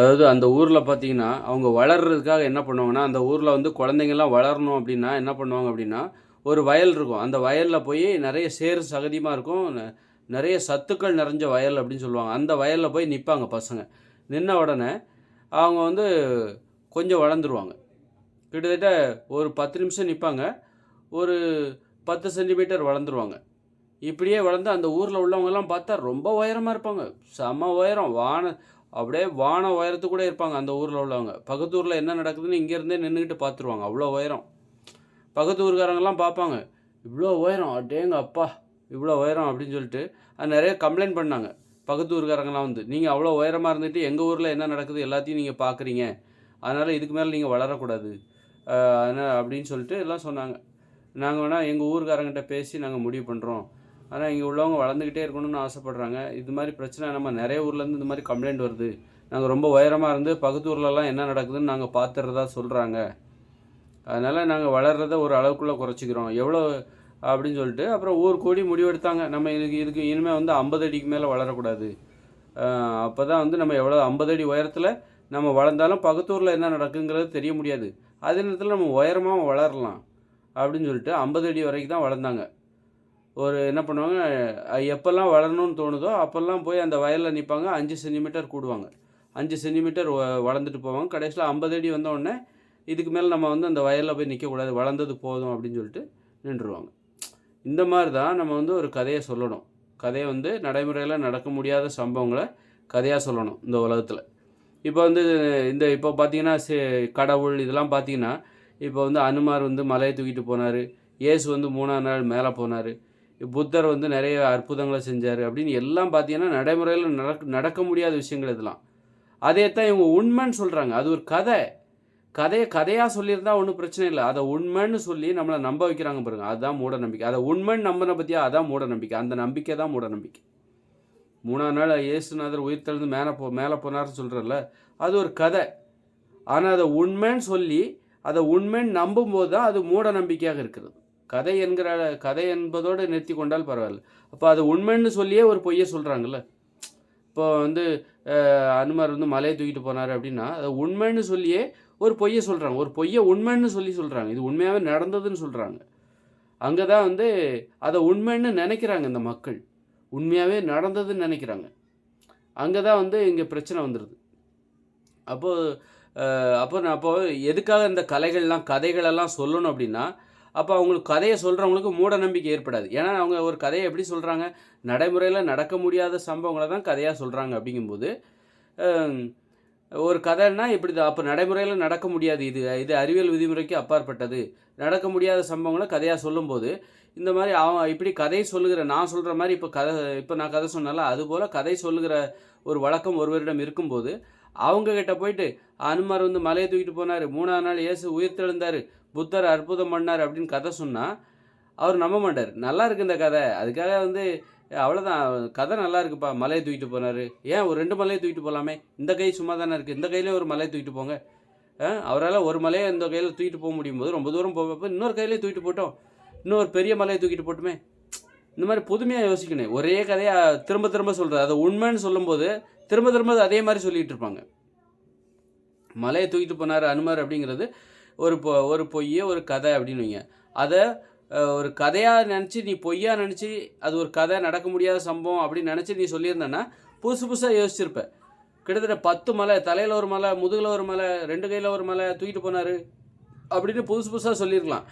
அதாவது அந்த ஊரில் பார்த்தீங்கன்னா அவங்க வளர்றதுக்காக என்ன பண்ணுவாங்கன்னா அந்த ஊரில் வந்து குழந்தைங்கள்லாம் வளரணும் அப்படின்னா என்ன பண்ணுவாங்க அப்படின்னா ஒரு வயல் இருக்கும். அந்த வயலில் போய் நிறைய சேறு சகதியமாக இருக்கும். ந- நிறைய சத்துக்கள் நிறைஞ்ச வயல் அப்படின்னு சொல்லுவாங்க. அந்த வயலில் போய் நிற்பாங்க பசங்க. நின்ன உடனே அவங்க வந்து கொஞ்சம் வளர்ந்துருவாங்க. கிட்டத்தட்ட ஒரு பத்து நிமிஷம் நிற்பாங்க ஒரு பத்து சென்டிமீட்டர் வளர்ந்துருவாங்க. இப்படியே வளர்ந்து அந்த ஊரில் உள்ளவங்கெல்லாம் பார்த்தா ரொம்ப உயரமாக இருப்பாங்க. செம உயரம். வான அப்படியே வான உயரத்து கூட இருப்பாங்க அந்த ஊரில் உள்ளவங்க. பக்கத்து ஊரில் என்ன நடக்குதுன்னு இங்கேருந்தே நின்றுக்கிட்டு பார்த்துருவாங்க. அவ்வளோ உயரம். பக்கத்து ஊருக்காரங்கெல்லாம் பார்ப்பாங்க. இவ்வளோ உயரம். அடேங்க அப்பா இவ்வளோ உயரம் அப்படின்னு சொல்லிட்டு அது நிறைய கம்ப்ளைண்ட் பண்ணாங்க. பக்கத்து ஊர்க்காரங்கெல்லாம் வந்து நீங்கள் அவ்வளோ உயரமாக இருந்துட்டு எங்கள் ஊரில் என்ன நடக்குது எல்லாத்தையும் நீங்கள் பார்க்குறீங்க. அதனால் இதுக்கு மேலே நீங்கள் வளரக்கூடாது. அதனால் அப்படின்னு சொல்லிட்டு எல்லாம் சொன்னாங்க. நாங்கள் வேணால் எங்கள் ஊருக்காரங்கிட்ட பேசி நாங்கள் முடிவு பண்ணுறோம் ஆனால் இங்கே உள்ளவங்க வளர்ந்துக்கிட்டே இருக்கணும்னு ஆசைப்பட்றாங்க. இது மாதிரி பிரச்சனை நம்ம நிறைய ஊர்லேருந்து இந்த மாதிரி கம்ப்ளைண்ட் வருது. நாங்கள் ரொம்ப உயரமாக இருந்து பக்கத்து ஊர்லலாம் என்ன நடக்குதுன்னு நாங்கள் பார்த்துறதா சொல்கிறாங்க அதனால் நாங்கள் வளர்கிறத ஒரு அளவுக்குள்ளே குறைச்சிக்கிறோம். எவ்வளோ அப்படின்னு சொல்லிட்டு அப்புறம் ஊர் கூடி முடிவெடுத்தாங்க. நம்ம இதுக்கு இதுக்கு இனிமேல் வந்து ஐம்பது அடிக்கு மேலே வளரக்கூடாது. அப்போ தான் வந்து நம்ம எவ்வளோ ஐம்பது அடி உயரத்தில் நம்ம வளர்ந்தாலும் பக்கத்தூரில் என்ன நடக்குங்கிறது தெரிய முடியாது. அதே நேரத்தில் நம்ம உயரமாக வளரலாம் அப்படின்னு சொல்லிட்டு ஐம்பது அடி வரைக்கும் தான் வளர்ந்தாங்க. ஒரு என்ன பண்ணுவாங்க எப்போல்லாம் வளரணும்னு தோணுதோ அப்போல்லாம் போய் அந்த வயலில் நிற்பாங்க அஞ்சு சென்டிமீட்டர் கூடுவாங்க. அஞ்சு சென்டிமீட்டர் வ- வளர்ந்துட்டு போவாங்க. கடைசியில் ஐம்பது அடி வந்தோடனே இதுக்கு மேலே நம்ம வந்து அந்த வயலில் போய் நிற்கக்கூடாது வளர்ந்தது போதும் அப்படின்னு சொல்லிட்டு நின்றுருவாங்க. இந்த மாதிரி தான் நம்ம வந்து ஒரு கதையை சொல்லணும். கதையை வந்து நடைமுறையில் நடக்க முடியாத சம்பவங்களை கதையாக சொல்லணும் இந்த உலகத்தில். இப்போ வந்து இந்த இப்போ பார்த்தீங்கன்னா சே- கடவுள் இதெல்லாம் பார்த்தீங்கன்னா இப்போ வந்து அனுமார் வந்து மலையை தூக்கிட்டு போனார் இயேசு வந்து மூணாம் நாள் மேலே போனார். புத்தர் வந்து நிறைய அற்புதங்களை செஞ்சார் அப்படின்னு எல்லாம் பார்த்தீங்கன்னா நடைமுறையில் நடக்க நடக்க முடியாத விஷயங்கள் இதெல்லாம். அதே தான் இவங்க உண்மைன்னு சொல்கிறாங்க அது ஒரு கதை. கதையை கதையாக சொல்லியிருந்தா ஒன்றும் பிரச்சனை இல்லை. அதை உண்மைன்னு சொல்லி நம்மளை நம்ப வைக்கிறாங்க பாருங்க. அதுதான் மூட நம்பிக்கை. அதை உண்மைன்னு நம்பின பற்றியா அதான் மூட நம்பிக்கை. அந்த நம்பிக்கை தான் மூட நம்பிக்கை. மூணாம் நாள் இயேசுநாதர் உயிர் தெழுந்து மேலே போ மேலே போனார்னு சொல்கிறல்ல அது ஒரு கதை. ஆனால் அதை உண்மைன்னு சொல்லி அதை உண்மைன்னு நம்பும்போது தான் அது மூட நம்பிக்கையாக இருக்கிறது. கதை என்கிற கதை என்பதோடு நிறுத்தி கொண்டால் பரவாயில்ல. அப்போ அது உண்மைன்னு சொல்லியே ஒரு பொய்யை சொல்கிறாங்கல்ல இப்போ வந்து அனுமார் வந்து மலையை தூக்கிட்டு போனார் அப்படின்னா அதை உண்மைன்னு சொல்லியே ஒரு பொய்யை சொல்கிறாங்க ஒரு பொய்யை உண்மைன்னு சொல்லி சொல்கிறாங்க இது உண்மையாகவே நடந்ததுன்னு சொல்கிறாங்க அங்கே தான் வந்து அதை உண்மைன்னு நினைக்கிறாங்க இந்த மக்கள். உண்மையாகவே நடந்ததுன்னு நினைக்கிறாங்க. அங்கே தான் வந்து இங்கே பிரச்சனை வந்துடுது அப்போது அப்போ நான் அப்போ எதுக்காக இந்த கலைகள்லாம் கதைகளெல்லாம் சொல்லணும் அப்படின்னா அப்போ அவங்களுக்கு கதையை சொல்கிறவங்களுக்கு மூட நம்பிக்கை ஏற்படாது. ஏன்னா அவங்க ஒரு கதையை எப்படி சொல்கிறாங்க நடைமுறையில் நடக்க முடியாத சம்பவங்களை தான் கதையாக சொல்கிறாங்க அப்படிங்கும்போது ஒரு கதைன்னா இப்படி தான் அப்போ நடைமுறையில் நடக்க முடியாது இது இது அறிவியல் விதிமுறைக்கு அப்பாற்பட்டது. நடக்க முடியாத சம்பவங்களை கதையாக சொல்லும்போது இந்த மாதிரி அவன் இப்படி கதை சொல்லுகிற நான் சொல்கிற மாதிரி இப்போ கதை இப்போ நான் கதை சொன்னால அதுபோல் கதை சொல்லுகிற ஒரு வழக்கம் ஒருவரிடம் இருக்கும்போது அவங்கக்கிட்ட போயிட்டு அனுமார் வந்து மலையை தூக்கிட்டு போனார். மூணாவது நாள் இயேசு உயிர் தெழுந்தார் புத்தர் அற்புதம் பண்ணார் அப்படின்னு கதை சொன்னால் அவர் நம்ப மாட்டார். நல்லா இருக்கு இந்த கதை. அதுக்காக வந்து அவ்வளோதான் கதை நல்லா இருக்குப்பா. மலையை தூக்கிட்டு போனார். ஏன் ஒரு ரெண்டு மலையை தூக்கிட்டு போகலாமே இந்த கை சும்மா தானே இருக்குது இந்த கையிலே ஒரு மலையை தூக்கிட்டு போங்க. அவரால் ஒரு மலையை இந்த கையில் தூக்கிட்டு போக முடியும் போது ரொம்ப தூரம் போகிறப்ப இன்னொரு கையிலே தூக்கிட்டு போட்டோம். இன்னொரு பெரிய மலையை தூக்கிட்டு போட்டுமே. இந்த மாதிரி புதுமையாக யோசிக்கணும். ஒரே கதையை திரும்ப திரும்ப சொல்கிறது அதை உண்மைன்னு சொல்லும்போது திரும்ப திரும்ப அதே மாதிரி சொல்லிகிட்டு இருப்பாங்க. மலையை தூக்கிட்டு போனார் அனுமார் அப்படிங்கிறது ஒரு பொ ஒரு பொய் ஒரு கதை அப்படின்னு வைங்க. அதை ஒரு கதையாக நினச்சி நீ பொய்யா நினச்சி அது ஒரு கதை நடக்க முடியாத சம்பவம் அப்படின்னு நினச்சி நீ சொல்லியிருந்தேன்னா புதுசு புதுசாக யோசிச்சிருப்ப. கிட்டத்தட்ட பத்து மலை தலையில் ஒரு மலை முதுகில் ஒரு மலை ரெண்டு கையில் ஒரு மலை தூக்கிட்டு போனார் அப்படின்னு புதுசு புதுசாக சொல்லியிருக்கலாம்.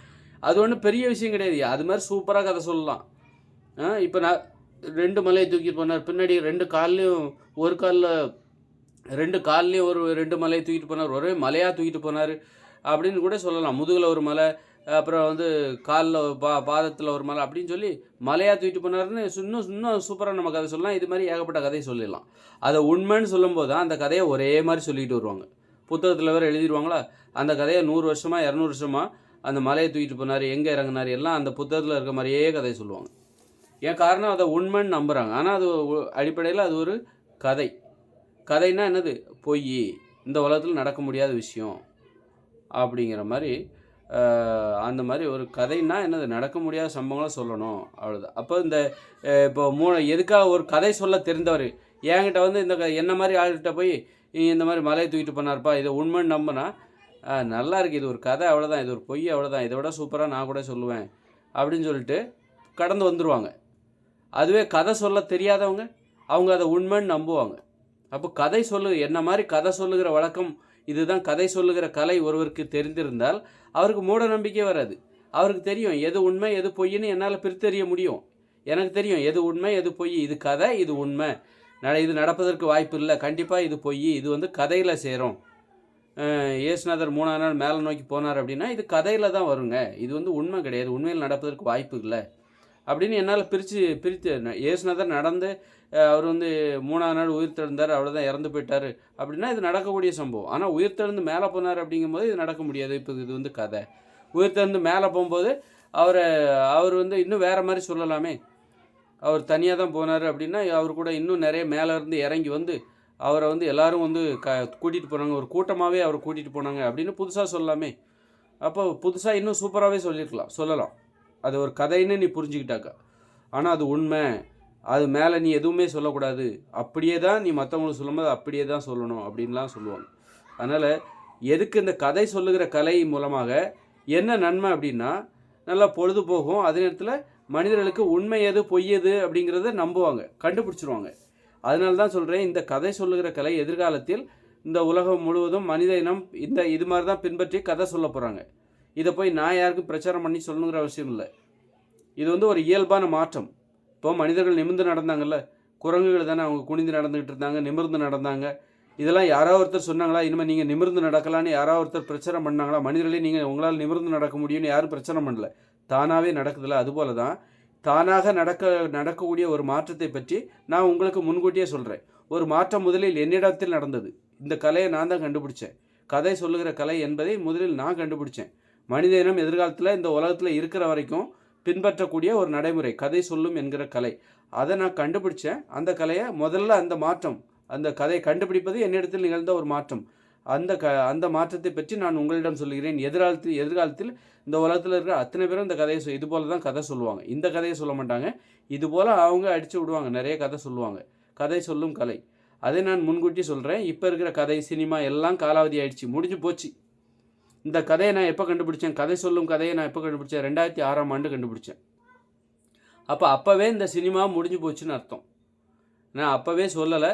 அது ஒன்றும் பெரிய விஷயம் கிடையாது. அது மாதிரி சூப்பராக கதை சொல்லலாம். இப்போ நான் ரெண்டு மலையை தூக்கிட்டு போனார். பின்னாடி ரெண்டு கால்லையும் ஒரு காலில் ரெண்டு கால்லையும் ஒரு ரெண்டு மலையை தூக்கிட்டு போனார். ஒரே மலையாக தூக்கிட்டு போனார். அப்படின்னு கூட சொல்லலாம். முதுகில் ஒரு மலை அப்புறம் வந்து காலில் பா பாதத்தில் ஒரு மலை அப்படின்னு சொல்லி மலையாக தூக்கிட்டு போனாருன்னு இன்னும் இன்னும் சூப்பராக நம்ம கதை சொல்லலாம். இது மாதிரி ஏகப்பட்ட கதையை சொல்லிடலாம். அதை உண்மைன்னு சொல்லும்போது தான் அந்த கதையை ஒரே மாதிரி சொல்லிட்டு வருவாங்க. புத்தகத்தில் வேறு எழுதிடுவாங்களா? அந்த கதையை நூறு வருஷமாக இரநூறு வருஷமாக அந்த மலையை தூக்கிட்டு போனார் எங்கே இறங்குனார் எல்லாம் அந்த புத்தகத்தில் இருக்க மாதிரியே கதையை சொல்லுவாங்க. ஏன் காரணம் அதை உண்மைன்னு நம்புகிறாங்க ஆனால் அது அடிப்படையில் அது ஒரு கதை. கதைன்னா என்னது? பொய். இந்த உலகத்தில் நடக்க முடியாத விஷயம். அப்படிங்கிற மாதிரி அந்த மாதிரி ஒரு கதைன்னா என்னது? நடக்க முடியாத சம்பவங்களை சொல்லணும். அவ்வளோதான் அப்போ இந்த இப்போ மூணு எதுக்காக ஒரு கதை சொல்ல தெரிந்தவர்? என்கிட்ட வந்து இந்த க- என்ன மாதிரி ஆள்கிட்ட போய் இந்த மாதிரி மலையை தூக்கிட்டு பண்ணார்ப்பா இதை உண்மைன்னு நம்பினா? நல்லா இருக்குது இது ஒரு கதை. அவ்வளோதான் இது ஒரு பொய். அவ்வளோதான் இதை விட சூப்பராக நான் கூட சொல்லுவேன். அப்படின்னு சொல்லிட்டு கடந்து வந்துடுவாங்க அதுவே கதை சொல்ல தெரியாதவங்க அவங்க அதை உண்மைன்னு நம்புவாங்க. அப்போ கதை சொல்லு என்ன மாதிரி கதை சொல்லுகிற வழக்கம் இதுதான் கதை சொல்லுகிற கலை ஒருவருக்கு தெரிந்திருந்தால் அவருக்கு மூட நம்பிக்கை வராது. அவருக்கு தெரியும் எது உண்மை எது பொய்ன்னு என்னால் பிரித்தறிய முடியும். எனக்கு தெரியும் எது உண்மை எது பொய் இது கதை இது உண்மை. நட இது நடப்பதற்கு வாய்ப்பு இல்லை. கண்டிப்பாக இது பொய் இது வந்து கதையில் சேரும். இயேசுநாதர் மூணாவது நாள் மேலே நோக்கி போனார் அப்படின்னா இது கதையில் தான் வருங்க. இது வந்து உண்மை கிடையாது. உண்மையில் நடப்பதற்கு வாய்ப்பு இல்லை. அப்படின்னு என்னால் பிரித்து பிரித்து ந- இயேசுநாதர் நடந்து அவர் வந்து மூணாவது நாள் உயிர் தெழுந்தார் அவ்வளோதான் இறந்து போயிட்டார். அப்படின்னா இது நடக்கக்கூடிய சம்பவம். ஆனால் உயிர் தெழுந்து மேலே போனார் அப்படிங்கும்போது இது நடக்க முடியாது. இப்போ இது வந்து கதை. உயிர் தெழுந்து மேலே போகும்போது அவரை அவர் வந்து இன்னும் வேறு மாதிரி சொல்லலாமே. அவர் தனியாக தான் போனார் அப்படின்னா அவர் கூட இன்னும் நிறைய மேலே இருந்து இறங்கி வந்து அவரை வந்து எல்லாரும் வந்து க கூட்டிகிட்டு போனாங்க. ஒரு கூட்டமாகவே அவரை கூட்டிகிட்டு போனாங்க அப்படின்னு புதுசாக சொல்லலாமே. அப்போ புதுசாக இன்னும் சூப்பராகவே சொல்லியிருக்கலாம் சொல்லலாம். அது ஒரு கதைன்னு நீ புரிஞ்சுக்கிட்டாக்கா. ஆனால் அது உண்மை. அது மேலே நீ எதுவுமே சொல்லக்கூடாது. அப்படியே தான் நீ மற்றவங்களுக்கு சொல்லும்போது அப்படியே தான் சொல்லணும் அப்படின்லாம் சொல்லுவாங்க. அதனால் எதுக்கு இந்த கதை சொல்லுகிற கலை மூலமாக என்ன நன்மை அப்படின்னா நல்லா பொழுது போகும் அதே நேரத்தில் மனிதர்களுக்கு உண்மை எது பொய் எது அப்படிங்கிறத நம்புவாங்க. கண்டுபிடிச்சிருவாங்க. அதனால தான் சொல்கிறேன் இந்த கதை சொல்லுகிற கலை எதிர்காலத்தில் இந்த உலகம் முழுவதும் மனித இனம் இந்த இது மாதிரி தான் பின்பற்றி கதை சொல்ல போகிறாங்க இதை போய் நான் யாருக்கும் பிரச்சாரம் பண்ணி சொல்லணுங்கிற அவசியம் இல்லை. இது வந்து ஒரு இயல்பான மாற்றம். இப்போ மனிதர்கள் நிமிர்ந்து நடந்தாங்கல்ல குரங்குகள் தானே அவங்க குனிந்து நடந்துக்கிட்டு இருந்தாங்க நிமிர்ந்து நடந்தாங்க. இதெல்லாம் யாரோ ஒருத்தர் சொன்னாங்களா இனிமேல் நீங்கள் நிமிர்ந்து நடக்கலான்னு யாரோ ஒருத்தர் பிரச்சாரம் பண்ணாங்களா? மனிதர்களே நீங்கள் உங்களால் நிமிர்ந்து நடக்க முடியும்னு யாரும் பிரச்சனை பண்ணல. தானாகவே நடக்குதுல்ல அதுபோல தான். தானாக நடக்க நடக்கக்கூடிய ஒரு மாற்றத்தை பற்றி நான் உங்களுக்கு முன்கூட்டியே சொல்கிறேன் ஒரு மாற்றம் முதலில் என்னிடத்தில் நடந்தது. இந்த கலையை நான் தான் கண்டுபிடிச்சேன். கதை சொல்லுகிற கலை என்பதை முதலில் நான் கண்டுபிடிச்சேன். மனித இனம் எதிர்காலத்தில் இந்த உலகத்தில் இருக்கிற வரைக்கும் பின்பற்றக்கூடிய ஒரு நடைமுறை கதை சொல்லும் என்கிற கலை. அதை நான் கண்டுபிடிச்சேன். அந்த கலையை முதல்ல அந்த மாற்றம் அந்த கதையை கண்டுபிடிப்பது என்னிடத்தில் நிகழ்ந்த ஒரு மாற்றம். அந்த க அந்த மாற்றத்தை பற்றி நான் உங்களிடம் சொல்கிறேன் எதிர்காலத்தில் எதிர்காலத்தில் இந்த உலகத்தில் இருக்கிற அத்தனை பேரும் இந்த கதையை சொ- இது போல தான் கதை சொல்லுவாங்க. இந்த கதையை சொல்ல மாட்டாங்க. இது போல் அவங்க அடித்து விடுவாங்க. நிறைய கதை சொல்லுவாங்க. கதை சொல்லும் கலை. அதை நான் முன்கூட்டி சொல்கிறேன் இப்போ இருக்கிற கதை சினிமா எல்லாம் காலாவதி ஆயிடுச்சு. முடிஞ்சு போச்சு. இந்த கதையை நான் எப்போ கண்டுபிடிச்சேன்? கதை சொல்லும் கதையை நான் எப்போ கண்டுபிடிச்சேன்? ரெண்டாயிரத்தி ஆறாம் ஆண்டு கண்டுபிடிச்சேன். அப்போ அப்போவே இந்த சினிமா முடிஞ்சு போச்சுன்னு அர்த்தம். நான் அப்போவே சொல்லலை.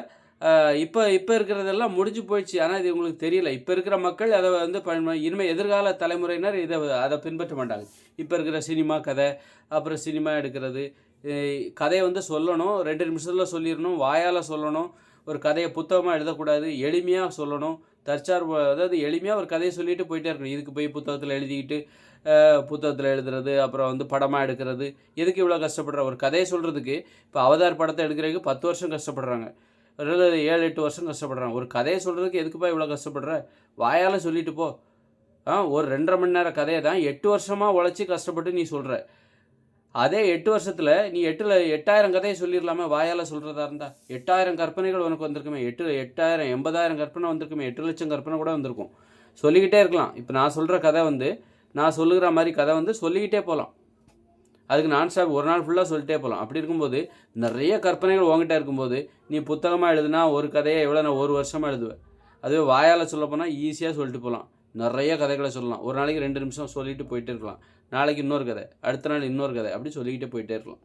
இப்போ இப்போ இருக்கிறதெல்லாம் முடிஞ்சு போயிடுச்சு. ஆனால் இது உங்களுக்கு தெரியல. இப்போ இருக்கிற மக்கள் அதை வந்து இனிமேல் எதிர்கால தலைமுறையினர் இதை அதை பின்பற்ற மாட்டாங்க. இப்போ இருக்கிற சினிமா கதை அப்புறம் சினிமா எடுக்கிறது கதையை வந்து சொல்லணும். ரெண்டு நிமிஷத்தில் சொல்லிடணும். வாயால் சொல்லணும். ஒரு கதையை புத்தகமாக எழுதக்கூடாது. எளிமையாக சொல்லணும். தற்சார்பு அதாவது எளிமையாக ஒரு கதையை சொல்லிட்டு போயிட்டே இருக்கணும். இதுக்கு போய் புத்தகத்தில் எழுதிக்கிட்டு புத்தகத்தில் எழுதுறது அப்புறம் வந்து படமாக எடுக்கிறது எதுக்கு இவ்வளோ கஷ்டப்படுற? ஒரு கதையை சொல்கிறதுக்கு இப்போ அவதார் படத்தை எடுக்கிறதுக்கு பத்து வருஷம் கஷ்டப்படுறாங்க. ஒரு ஏழு எட்டு வருஷம் கஷ்டப்படுறாங்க. ஒரு கதையை சொல்கிறதுக்கு எதுக்குப்பா இவ்வளோ கஷ்டப்படுற? வாயால் சொல்லிட்டு போ. ஆ ஒரு ரெண்டரை மணி நேரம் கதையை தான் எட்டு வருஷமாக உழைச்சி கஷ்டப்பட்டு நீ சொல்கிற அதே எட்டு வருஷத்தில் நீ எட்டில் எட்டாயிரம் கதையை சொல்லிடலாமே வாயால் சொல்கிறதா இருந்தா. எட்டாயிரம் கற்பனைகள் உனக்கு வந்திருக்குமே. எட்டு எட்டாயிரம் எண்பதாயிரம் கற்பனை வந்திருக்குமே. எட்டு லட்சம் கற்பனை கூட வந்திருக்கும். சொல்லிக்கிட்டே இருக்கலாம். இப்போ நான் சொல்கிற கதை வந்து நான் சொல்லுகிற மாதிரி கதை வந்து சொல்லிக்கிட்டே போகலாம் அதுக்கு நான் ஸ்டாப் ஒரு நாள் ஃபுல்லாக சொல்லிட்டே போகலாம் அப்படி இருக்கும்போது நிறைய கற்பனைகள் உங்ககிட்ட இருக்கும்போது நீ புத்தகமாக எழுதுனா ஒரு கதையை எவ்வளோ நான் ஒரு வருஷமாக எழுதுவேன். அதுவே வாயால் சொல்ல போனால் ஈஸியாக சொல்லிட்டு போகலாம் நிறைய கதைகளை சொல்லலாம். ஒரு நாளைக்கு ரெண்டு நிமிஷம் சொல்லிட்டு போயிட்டு இருக்கலாம். நாளைக்கு இன்னொரு கதை அடுத்த நாள் இன்னொரு கதை அப்படி சொல்லிக்கிட்டே போயிட்டே இருக்கலாம்.